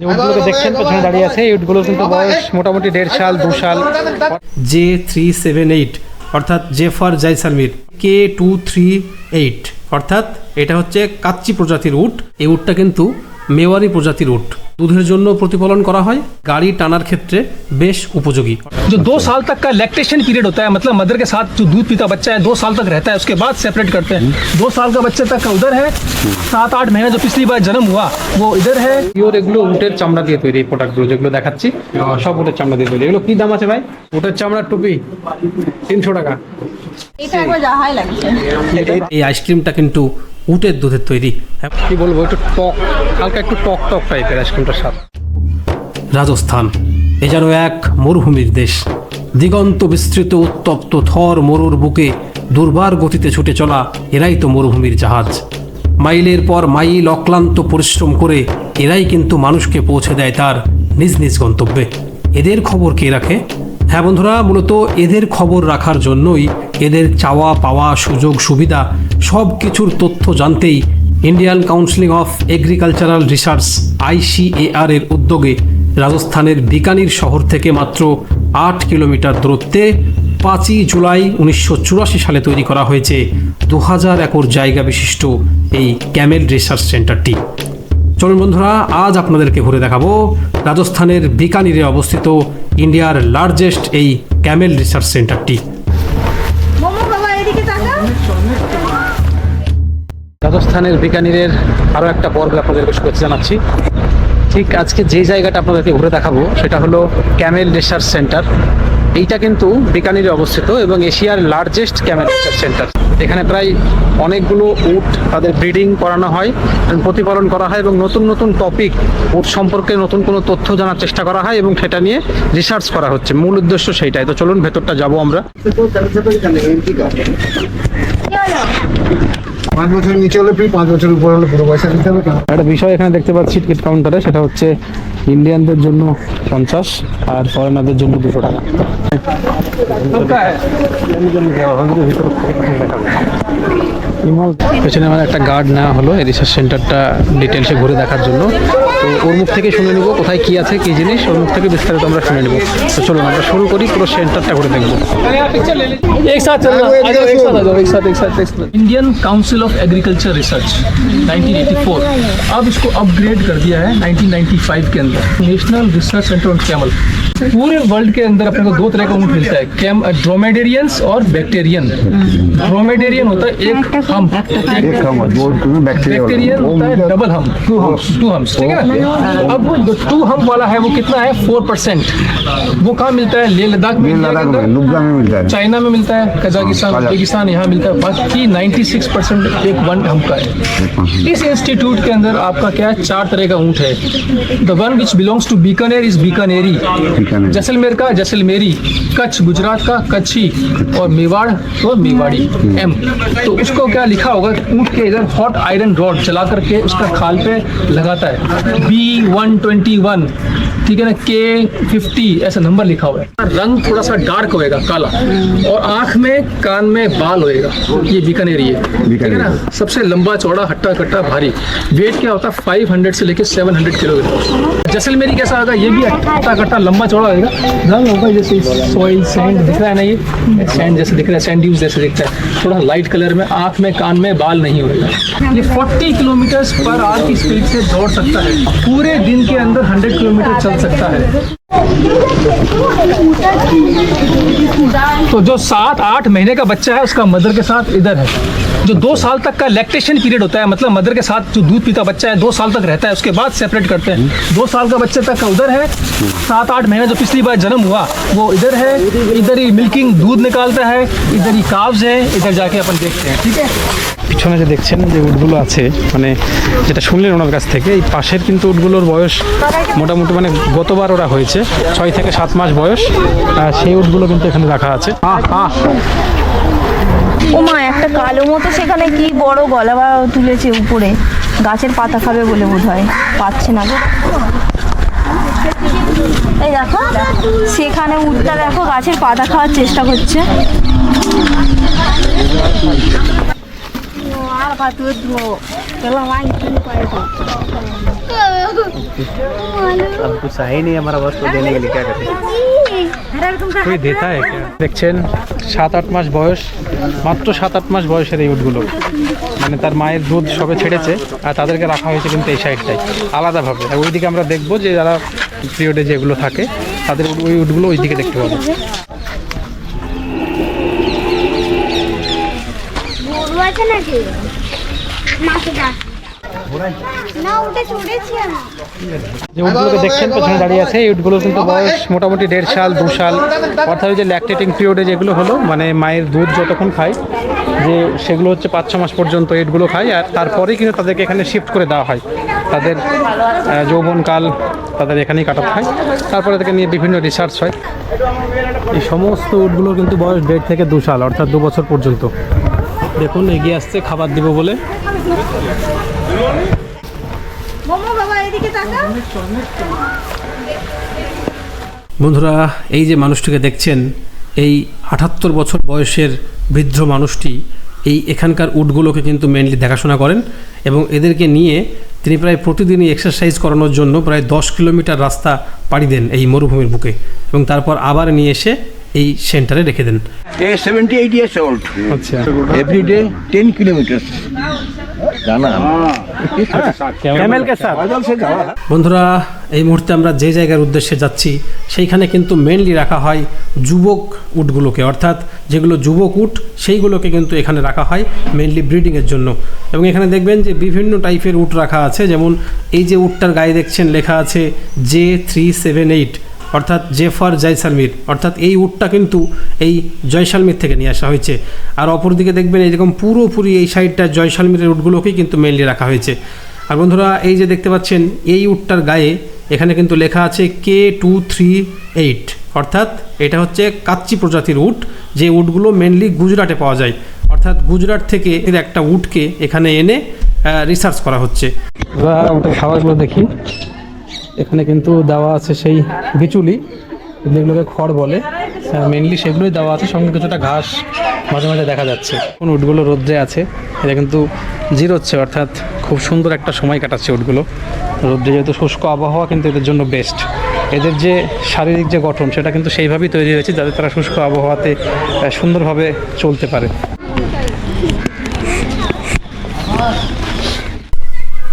যে উটগুলোকে দেখছেন পেছনে দাঁড়িয়ে আছে। এই উটগুলোর কিন্তু বয়স মোটামুটি দেড় সাল দু সাল। জে থ্রি সেভেন এইট অর্থাৎ J for Jaisalmer. K two three eight অর্থাৎ এটা হচ্ছে কাচ্চি প্রজাতির উট। এই উটটা কিন্তু মেওয়ারি প্রজাতির উট। দুধের জন্য প্রতিপালন করা হয় গাড়ি টানার ক্ষেত্রে বেশ উপযোগী जो दो साल तक का लैक्टेशन पीरियड होता है मतलब मदर के साथ जो दूध पीता बच्चा है दो साल तक रहता है उसके बाद सेपरेट करते हैं दो साल का बच्चे तक का उधर है सात आठ महीने जो पिछली बार जन्म हुआ वो इधर है পিওর এগুলো উটের চামড়া দিয়ে তৈরি এই প্রোডাক্টগুলো যেগুলো দেখাচ্ছি সব উটের চামড়া দিয়ে তৈরি এগুলো কি দাম আছে ভাই উটের চামড়ার টুপি তিনশো টাকা এটা একবার যাহাই লাগছে এই আইসক্রিমটা কিন্তু উটের দুধের তৈরি। হ্যাঁ, কি বলব একটু টক হালকা একটু টক টক টাইপের আইসক্রিমটার স্বাদ। রাজস্থান এ যেন এক মরুভূমির দেশ। দিগন্ত বিস্তৃত উত্তপ্ত থর মরুর বুকে দুর্বার গতিতে ছুটে চলা এরাই তো মরুভূমির জাহাজ। মাইলের পর মাইল অক্লান্ত পরিশ্রম করে এরাই কিন্তু মানুষকে পৌঁছে দেয় তার নিজ নিজ গন্তব্যে। এদের খবর কে রাখে? হ্যাঁ বন্ধুরা মূলত এদের খবর রাখার জন্যই এদের চাওয়া পাওয়া সুযোগ সুবিধা সব কিছুর তথ্য জানতেই Indian counselling of agricultural research ICAR এর উদ্যোগে রাজস্থানের বিকানির শহর থেকে মাত্র আট কিলোমিটার দূরত্বে পাঁচই জুলাই উনিশশো চুরাশি সালে তৈরি করা হয়েছে দু হাজার একর জায়গা বিশিষ্ট এই ক্যামেল রিসার্চ সেন্টারটি। চলুন বন্ধুরা, আজ আপনাদেরকে ঘুরে দেখাবো রাজস্থানের বিকানিরে অবস্থিত ইন্ডিয়ার লার্জেস্ট এই ক্যামেল রিসার্চ সেন্টারটি। রাজস্থানের বিকানিরের আরও একটা পর্ব আপনাদেরকে শুভেচ্ছা জানাচ্ছি। ঠিক আজকে যে জায়গাটা আপনাদেরকে ঘুরে দেখাবো সেটা হলো ক্যামেল রিসার্চ সেন্টার। এইটা কিন্তু বিকানিরে অবস্থিত এবং এশিয়ার লার্জেস্ট ক্যামেল রিসার্চ সেন্টার। এখানে প্রায় অনেকগুলো উট তাদের ব্রিডিং করানো হয় এবং প্রতিপালন করা হয় এবং নতুন নতুন টপিক উট সম্পর্কে নতুন কোনো তথ্য জানার চেষ্টা করা হয় এবং সেটা নিয়ে রিসার্চ করা হচ্ছে। মূল উদ্দেশ্য সেইটাই। তো চলুন ভেতরটা যাব আমরা। পাঁচ বছর নিচে হলে ফ্রি পাঁচ বছর উপর হলে পুরো পয়সা দিতে হবে একটা বিষয় এখানে দেখতে পাচ্ছি টিকিট কাউন্টারে সেটা হচ্ছে ইন্ডিয়ানদের জন্য পঞ্চাশ আর ফরেনারদের জন্য দুশো টাকা ইমল পেছনে মানে একটা গার্ড নেওয়া হলো এই রিসার্চ সেন্টারটা ডিটেলসে ঘুরে দেখার জন্য তো ওর মুখ থেকে শুনে নেবো কোথায় কি আছে কি জিনিস ওর মুখ থেকে বিস্তারিত আমরা শুনে নেবো তো চলুন আমরা শুরু করি পুরো সেন্টারটা ঘুরে দেখবো एक साथ चलना आ जाओ एक साथ आ जाओ एक साथ एक साथ एक साथ Indian council of agriculture research 1984 अब इसको अपग्रेड कर दिया है 1995 के अंदर national research centre on camel पूरे वर्ल्ड के अंदर अपने को दो तरह का ऊँट मिलता है। कैम ड्रोमेडेरियंस और बैक्टीरियन ड्रोमेडेरियन होता है एक हम एक बैक्टीरियन होता है। डबल हम टू हम टू हम्स ठीक है ना? अब वो जो टू हम वाला है वो कितना है? फोर परसेंट वो कहाँ मिलता है? लेह लद्दाख में मिलता है। चाइना में मिलता है कजाकिस्तान उज्बेकिस्तान यहाँ मिलता है। बाकी 96 परसेंट एक वन हम का है। इस इंस्टीट्यूट के अंदर आपका क्या है? चार तरह का ऊँट है। The one which belongs to Bikaner is Bikaneri Jaisalmer का जैसलमेरी कच्छ गुजरात का कच्छी और मेवाड़ तो मेवाड़ी एम तो उसको क्या लिखा होगा? ऊँट के इधर हॉट आयरन रॉड चला करके उसका खाल पे लगाता है। बी वन ट्वेंटी वन ठीक है ना के फिफ्टी ऐसा नंबर लिखा हुआ है। रंग थोड़ा सा डार्क होएगा काला। और आँख में कान में बाल होएगा। ये बीकानेरी है। ठीक है ना? सबसे लंबा चौड़ा हट्टा कट्टा भारी। वेट क्या होता है? फाइव हंड्रेड से लेके सेवन हंड्रेड किलोग्राम। जैसलमेरी कैसा होगा? ये भी हट्टा कट्टा लंबा चौड़ा होएगा। रंग होगा जैसे सॉइल सैंड दिख रहा है ना ये? सैंड जैसे दिख रहा है सैंड ड्यूज जैसे दिखता है। थोड़ा लाइट कलर में आँख में कान में बाल नहीं होएगा। ये 40 किलोमीटर पर आवर की स्पीड से दौड़ सकता है। पूरे दिन के अंदर 100 किलोमीटर चल sakta eh. तो जो सात आठ महीने का बच्चा है उसका मदर के साथ इधर है जो दो साल तक का लैक्टेशन पीरियड होता है मतलब मदर के साथ जो दूध पीता बच्चा है दो साल तक रहता है उसके बाद सेपरेट करते हैं दो साल का बच्चे तक का उधर है सात आठ महीने जो पिछली बार जन्म हुआ वो इधर है इधर ही मिल्किंग दूध निकालता है इधर ही काव्स है इधर जाके अपन देखते हैं ठीक है পিছনে যে দেখছেন যে উটগুলো আছে মানে যেটা শুনলেন ওনার কাছ থেকে এই পাশের কিন্তু উটগুলোর বয়স মোটামুটি মানে গতবার ওরা হয়েছে ছয় থেকে সাত মাস বয়স। সেই উটগুলো কিন্তু এখানে রাখা আছে। ও মা একটা কালো মতো সেখানে কি বড় গলা বা তুলেছে উপরে? গাছের পাতা খাবে বলে বোধ হয় পাচ্ছে না গো। এই দেখো সেখানে উঠটা দেখো গাছের পাতা খাওয়ার চেষ্টা করছে। আর अब कुछ है ही नहीं हमारा बस तो देने के लिए क्या करें कोई देता है क्या দেখছেন সাত আট মাস বয়স মাত্র সাত আট মাস বয়সের এই উটগুলো মানে তার মায়ের দুধ সবে ছেড়েছে আর তাদেরকে রাখা হয়েছে কিন্তু এই সাইডটাই আলাদাভাবে আর ওইদিকে আমরা দেখবো যে যারা পিরিয়ডে যেগুলো থাকে তাদের ওই উটগুলো ওই দিকে দেখতে পাবো গরু আছে নাকি যে দেখছেন, পেছনে দাঁড়িয়ে আছে, এই উটগুলো কিন্তু বয়স মোটামুটি দেড় সাল, দু সাল। অর্থাৎ যে ল্যাকটেটিং পিরিয়ডে যেগুলো হলো মানে মায়ের দুধ যতক্ষণ খায়, যে সেগুলো হচ্ছে পাঁচ ছ মাস পর্যন্ত এটগুলো খায়, আর তারপরেই কিন্তু তাদেরকে এখানে শিফট করে দেওয়া হয়। তাদের যৌবনকাল, তাদের এখানেই কাটাতে হয়। তারপরে তাদেরকে নিয়ে বিভিন্ন রিসার্চ হয়। এই সমস্ত উটগুলো কিন্তু বয়স দেড় থেকে দু সাল, অর্থাৎ দু বছর পর্যন্ত। দেখুন, এগিয়ে আসছে, খাবার দিব বলে। বাবা এদিকে তাকা বন্ধুরা এই যে মানুষটিকে দেখছেন এই আটাত্তর বছর বয়সের বৃদ্ধ মানুষটি এই এখানকার উটগুলোকে কিন্তু মেনলি দেখাশোনা করেন এবং এদেরকে নিয়ে তিনি প্রায় প্রতিদিনই এক্সারসাইজ করানোর জন্য প্রায় দশ কিলোমিটার রাস্তা পাড়ি দেন এই মরুভূমির বুকে এবং তারপর আবার নিয়ে এসে এই সেন্টারে রেখে দেন। A 78 years old. আচ্ছা। Every day 10 বন্ধুরা এই মুহূর্তে আমরা যে জায়গার উদ্দেশ্যে যাচ্ছি সেইখানে কিন্তু মেনলি রাখা হয় যুবক উটগুলোকে। অর্থাৎ যেগুলো যুবক উট সেইগুলোকে কিন্তু এখানে রাখা হয় মেনলি ব্রিডিংয়ের জন্য। এবং এখানে দেখবেন যে বিভিন্ন টাইপের উট রাখা আছে। যেমন এই যে উটটার গায়ে দেখছেন লেখা আছে জে থ্রি সেভেন এইট অর্থাৎ জে ফর জয়সালমীর অর্থাৎ এই উটটা কিন্তু এই জয়সালমীর থেকে নিয়ে আসা হয়েছে। আর অপরদিকে দেখবেন এরকম পুরোপুরি এই সাইডটা জয়সালমীরের উটগুলোকেই কিন্তু মেনলি রাখা হয়েছে। আর বন্ধুরা, এই যে দেখতে পাচ্ছেন, এই উটটার গায়ে এখানে কিন্তু লেখা আছে কে টু থ্রি এইট অর্থাৎ এটা হচ্ছে কাচ্চি প্রজাতির উট, যে উটগুলো মেনলি গুজরাটে পাওয়া যায়। অর্থাৎ গুজরাট থেকে এর একটা উটকে এখানে এনে রিসার্চ করা হচ্ছে। খাবারগুলো দেখি। এখানে কিন্তু দেওয়া আছে সেই বিচুলি যেগুলোকে খড় বলে। মেনলি সেগুলোই দেওয়া আছে, সঙ্গে কিছুটা ঘাস মাঝে মাঝে দেখা যাচ্ছে। কোন উটগুলো রোদ্রে আছে, এটা কিন্তু জিরোচ্ছে অর্থাৎ খুব সুন্দর একটা সময় কাটাচ্ছে উটগুলো। রোদ্রে যেহেতু শুষ্ক আবহাওয়া, কিন্তু এদের জন্য বেস্ট এদের যে শারীরিক যে গঠন, সেটা কিন্তু সেইভাবেই তৈরি হয়েছে, যাতে তারা শুষ্ক আবহাওয়াতে সুন্দরভাবে চলতে পারে।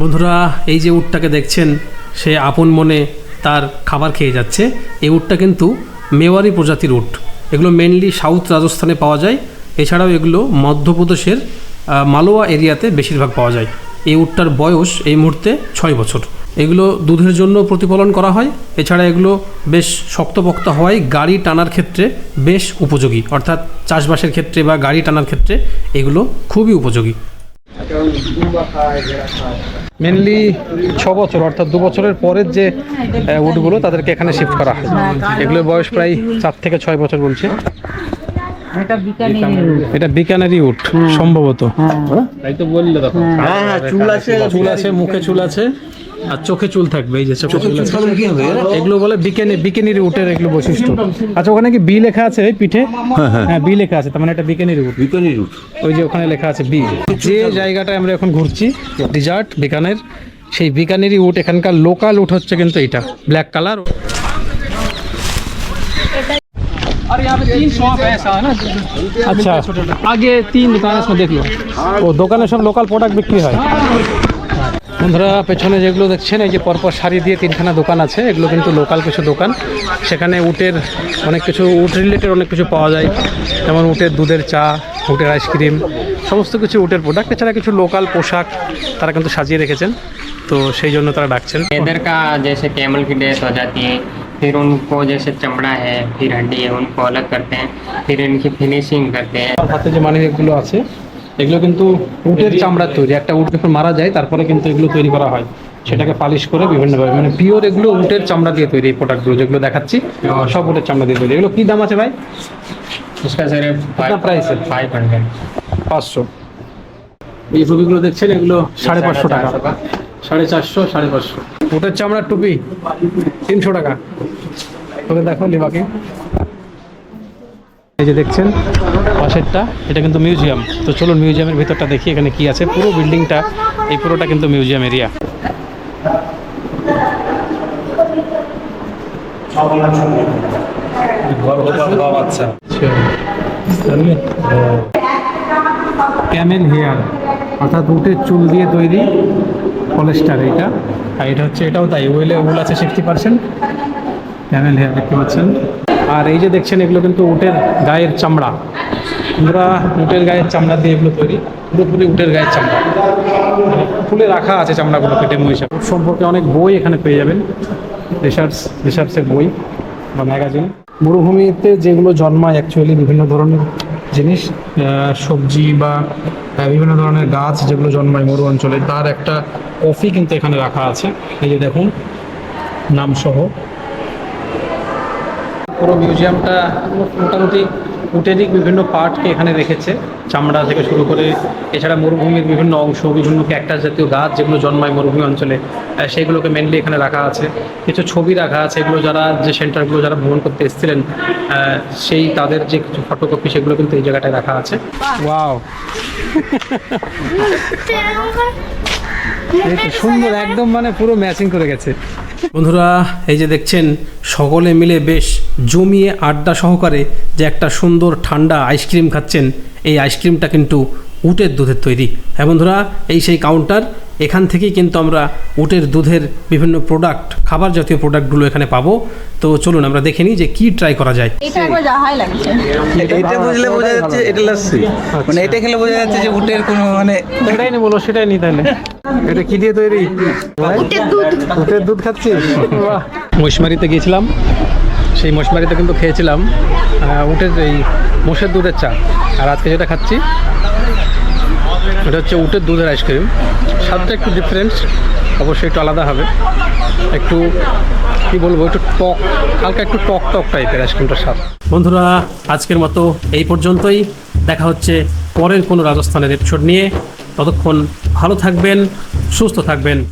বন্ধুরা, এই যে উটটাকে দেখছেন সে আপন মনে তার খাবার খেয়ে যাচ্ছে। এই উটটা কিন্তু মেওয়ারি প্রজাতির উট। এগুলো মেনলি সাউথ রাজস্থানে পাওয়া যায়। এছাড়াও এগুলো মধ্যপ্রদেশের মালোয়া এরিয়াতে বেশিরভাগ পাওয়া যায়। এই উটটার বয়স এই মুহূর্তে ছয় বছর। এগুলো দুধের জন্য প্রতিপালন করা হয়। এছাড়া এগুলো বেশ শক্তপোক্ত হওয়ায় গাড়ি টানার ক্ষেত্রে বেশ উপযোগী। অর্থাৎ চাষবাসের ক্ষেত্রে বা গাড়ি টানার ক্ষেত্রে এগুলো খুবই উপযোগী। মেনলি ছ বছর অর্থাৎ দু বছরের পরের যে উডগুলো উটগুলো তাদেরকে এখানে শিফট করা হয়। এগুলোর বয়স প্রায় চার থেকে ছয় বছর বলছে। এটা বিকানেরই উট সম্ভবত। তাই তো বললে হ্যাঁ হ্যাঁ চুল আছে। চুল আছে মুখে চুল আছে। আর চোখে চুল থাকবে এই যে চোখে চুল আছে কি হবে এগুলো বলে বিকেনি বিকেনির উটের এগুলো বৈশিষ্ট্য আচ্ছা ওখানে কি বি লেখা আছে এই পিঠে হ্যাঁ বি লেখা আছে তার মানে এটা বিকেনির উট বিকানি রুট ওই যে ওখানে লেখা আছে বি যে জায়গাটায় আমরা এখন ঘুরছি ডিজার্ট বিকানের সেই বিকানেরই উট এখানকার লোকাল উট হচ্ছে কিন্তু এটা ব্ল্যাক কালার और यहाँ पे तीन शॉप है ऐसा है ना আচ্ছা आगे तीन दुकान है उसमें देख लो ও দোকানে সব লোকাল প্রোডাক্ট বিক্রি হয় বন্ধুরা পেছনে যেগুলো দেখছেন এই যে পরপর সারি দিয়ে তিনখানা দোকান আছে এগুলো কিন্তু লোকাল কিছু দোকান সেখানে উটের অনেক কিছু উট রিলেটেড অনেক কিছু পাওয়া যায় যেমন উটের দুধের চা উটের আইসক্রিম সমস্ত কিছু উটের প্রোডাক্ট এছাড়া কিছু লোকাল পোশাক তারা কিন্তু সাজিয়ে রেখেছেন তো সেই জন্য তারা ডাকছেন लेदर का जैसे कैमल की डेथ हो जाती है फिर उनको जैसे चमड़ा है फिर हड्डी है उनको अलग करते हैं फिर इनकी फिनिशिंग करते हैं আমার হাতে যে মানি ব্যাগগুলো আছে এগুলো কিন্তু উটের চামড়ার তৈরি। একটা উট যখন মারা যায় তারপরে কিন্তু এগুলো তৈরি করা হয়। সেটাকে পালিশ করে বিভিন্নভাবে মানে পিওর এগুলো উটের চামড়া দিয়ে তৈরি এই প্রোডাক্টগুলো যেগুলো দেখাচ্ছি। সব উটের চামড়া দিয়ে তৈরি। এগুলো কী দাম আছে ভাই? প্রাইস ফাইভ হান্ড্রেড পাঁচশো। এই টুপিগুলো দেখছেন? এগুলো সাড়ে পাঁচশো টাকা। সাড়ে চারশো সাড়ে পাঁচশো। উটের চামড়ার টুপি তিনশো টাকা। তোকে দেখো লিবাকে। এই যে দেখছেন, পাশেরটা, এটা কিন্তু মিউজিয়াম। তো চলুন মিউজিয়ামের ভিতরটা দেখি, এখানে কি আছে। পুরো বিল্ডিংটা, এই পুরোটা কিন্তু মিউজিয়াম এরিয়া। ক্যামেল হেয়ার অর্থাৎ উঠে চুল দিয়ে তৈরি পলেস্টার এটা আর এটা হচ্ছে, এটাও তাই, ওয়েলে উল আছে সিক্সটি পার্সেন্ট ক্যামেল হেয়ার দেখতে পাচ্ছেন। আর এই যে দেখছেন, এগুলো কিন্তু উটের গায়ের চামড়া। আমরা উটের গায়ের চামড়া দিয়ে এগুলো তৈরি। পুরোপুরি উটের গায়ের চামড়া। খুলে রাখা আছে চামড়াগুলোকে ডেমো হিসাবে। উট সম্পর্কে অনেক বই এখানে পেয়ে যাবেন। রিসার্চ রিসার্চের বই বা ম্যাগাজিন মরুভূমিতে যেগুলো জন্মায় অ্যাকচুয়ালি বিভিন্ন ধরনের জিনিস সবজি বা বিভিন্ন ধরনের গাছ যেগুলো জন্মায় মরু অঞ্চলে, তার একটা কফি কিন্তু এখানে রাখা আছে। এই যে দেখুন নাম সহ পুরো মিউজিয়ামটা মোটামুটি উটেরই বিভিন্ন পার্টকে এখানে রেখেছে। চামড়া থেকে শুরু করে এছাড়া মরুভূমির বিভিন্ন অংশ বিভিন্ন ক্যাকটাস জাতীয় গাছ যেগুলো জন্মায় মরুভূমি অঞ্চলে আহ, সেগুলোকে মেনলি এখানে রাখা আছে। কিছু ছবি রাখা আছে এগুলো যারা যে সেন্টারগুলো যারা ভ্রমণ করতে এসেছিলেন সেই তাদের যে কিছু ফটোকপি সেগুলো কিন্তু এই জায়গাটায় রাখা আছে। ওয়াও সুন্দর একদম মানে পুরো ম্যাচিং করে গেছে। বন্ধুরা এই যে দেখছেন সকলে মিলে বেশ জমিয়ে আড্ডা সহকারে যে একটা সুন্দর ঠান্ডা আইসক্রিম খাচ্ছেন এই আইসক্রিমটা কিন্তু উটের দুধের তৈরি। হ্যাঁ বন্ধুরা এই সেই কাউন্টার এখান থেকেই কিন্তু আমরা উটের দুধের বিভিন্ন প্রোডাক্ট খাবার জাতীয় প্রোডাক্টগুলো এখানে পাবো। তো চলুন আমরা দেখে নিই যে কি ট্রাই করা যায়। এটা একবার যাহাই লাগছে। এটা বুঝলে বোঝা যাচ্ছে এটা লাস্সি। মানে এটা খেলে বোঝা যাচ্ছে যে উটের কোনো মানে সেটাই নি বলো সেটাই নি তাহলে এটা কি দিয়ে তৈরি? উটের দুধ। খাচ্ছিস বাহ। মহিষমারিতে গিয়েছিলাম। সেই মশমারিতে কিন্তু খেয়েছিলাম উটের এই মোষের দুধের চা। আর আজকে যেটা খাচ্ছি এটা হচ্ছে উটের দুধের আইসক্রিম। স্বাদটা একটু ডিফারেন্স অবশ্যই একটু আলাদা হবে। একটু, কি বলব, একটু টক, হালকা একটু টক টক টাইপের আইসক্রিমটার স্বাদ। বন্ধুরা, আজকের মতো এই পর্যন্তই। দেখা হচ্ছে পরের কোনো রাজস্থানের এপিসোড নিয়ে। ততক্ষণ ভালো থাকবেন, সুস্থ থাকবেন।